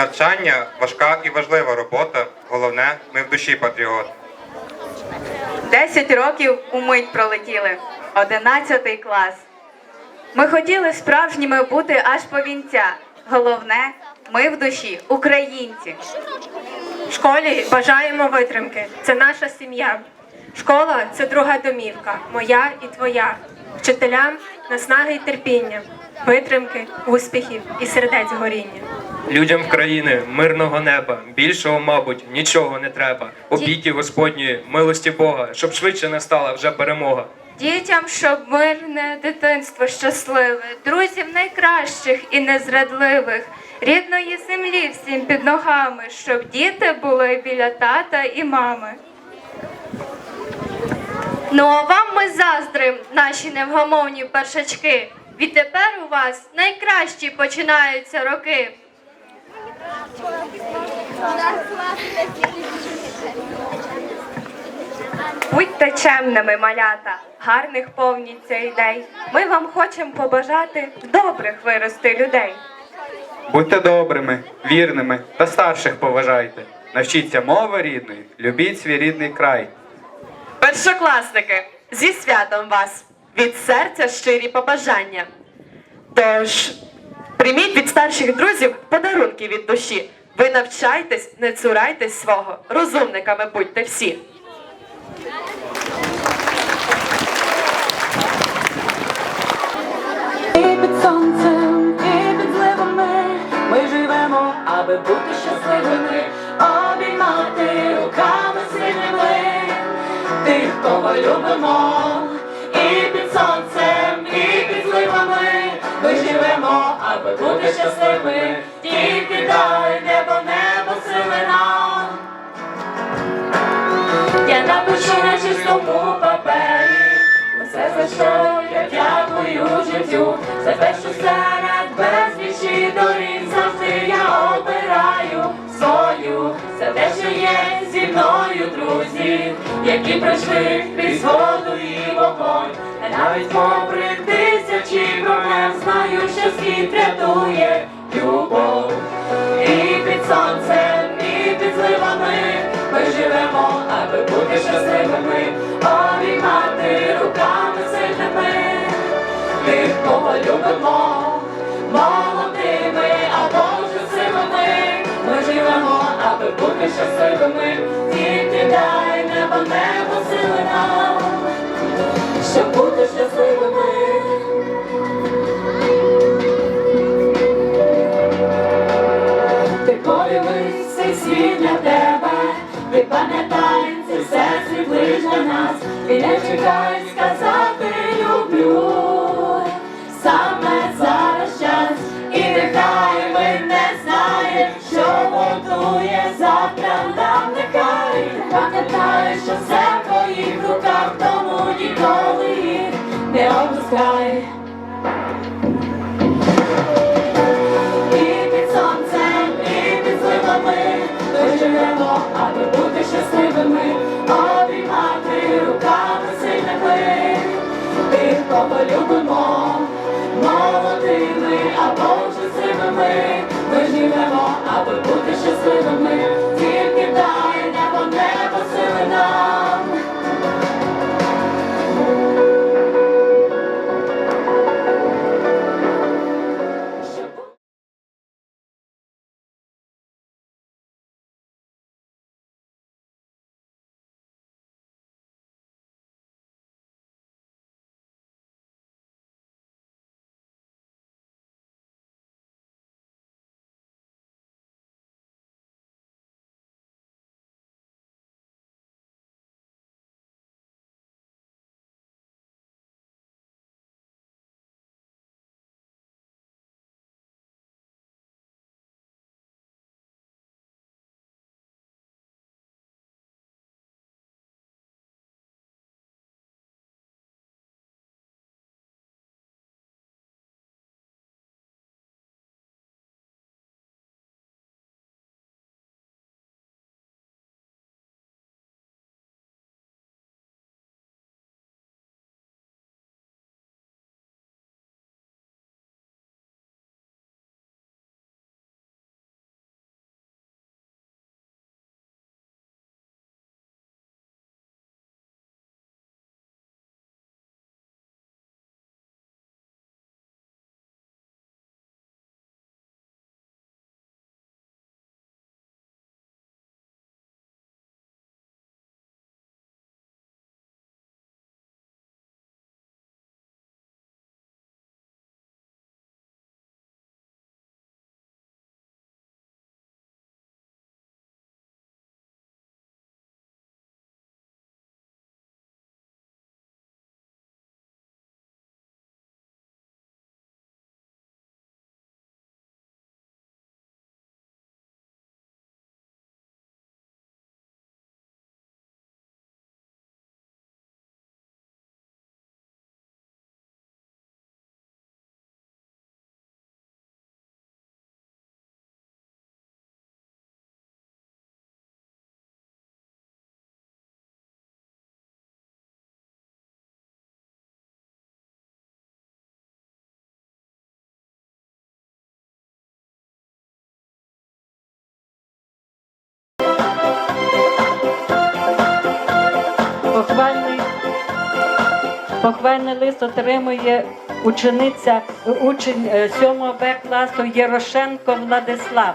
Навчання важка і важлива робота. Головне, ми в душі патріот. Десять років умить пролетіли. Одинадцятий клас. Ми хотіли справжніми бути аж по вінця. Головне, ми в душі українці. В школі бажаємо витримки. Це наша сім'я. Школа це друга домівка, моя і твоя. Вчителям наснаги й терпіння, витримки, успіхів і сердець горіння. Людям країни, мирного неба, більшого, мабуть, нічого не треба. Опіки Господньої, милості Бога, щоб швидше настала вже перемога. Дітям, щоб мирне дитинство щасливе, друзів найкращих і незрадливих, рідної землі всім під ногами, щоб діти були біля тата і мами. Ну а вам ми заздрим, наші невгамовні першачки. Відтепер у вас найкращі починаються роки. Будьте чемними, малята, гарних повніться ідей. Ми вам хочемо побажати добрих вирости людей. Будьте добрими, вірними та старших поважайте. Навчіться мови рідної, любіть свій рідний край. Першокласники, зі святом вас! Від серця щирі побажання. Тож, прийміть від старших друзів подарунки від душі. Ви навчайтесь, не цурайтесь свого, розумниками будьте всі. І під сонцем, і під зливами ми живемо, аби бути щасливими, обіймати руками сильними тих, кого любимо, і під сонцем, живемо, аби бути щасливими, тільки дай небо, небо сили нам. Я напишу на чистому папері Усе за що я дякую життю. За те, що серед безлічі доріг завжди я обираю свою. За те, що є зі мною друзі, які пройшли крізь воду і вогонь навіть попри тисячі проблем знаю, що світ рятує. Любов І під сонцем, і під зливами. Ми живемо, аби бути щасливими, обіймати руками сильними. Тих, кого любимо, молодими або вже силами. Ми живемо, аби бути щасливими, тільки дай Ти пам'ятай, це все світ лиш нас, і не чекай опускай. І під сонцем, і під зливами ми живемо, аби бути щасливими, обіймати руками сильними тих, кого молодими або вже сивими. Ми живемо, аби бути щасливими, тільки дай небо, небо сили нам. Вітальний лист отримує учениця, учень 7 Б класу Єрошенко Владислав.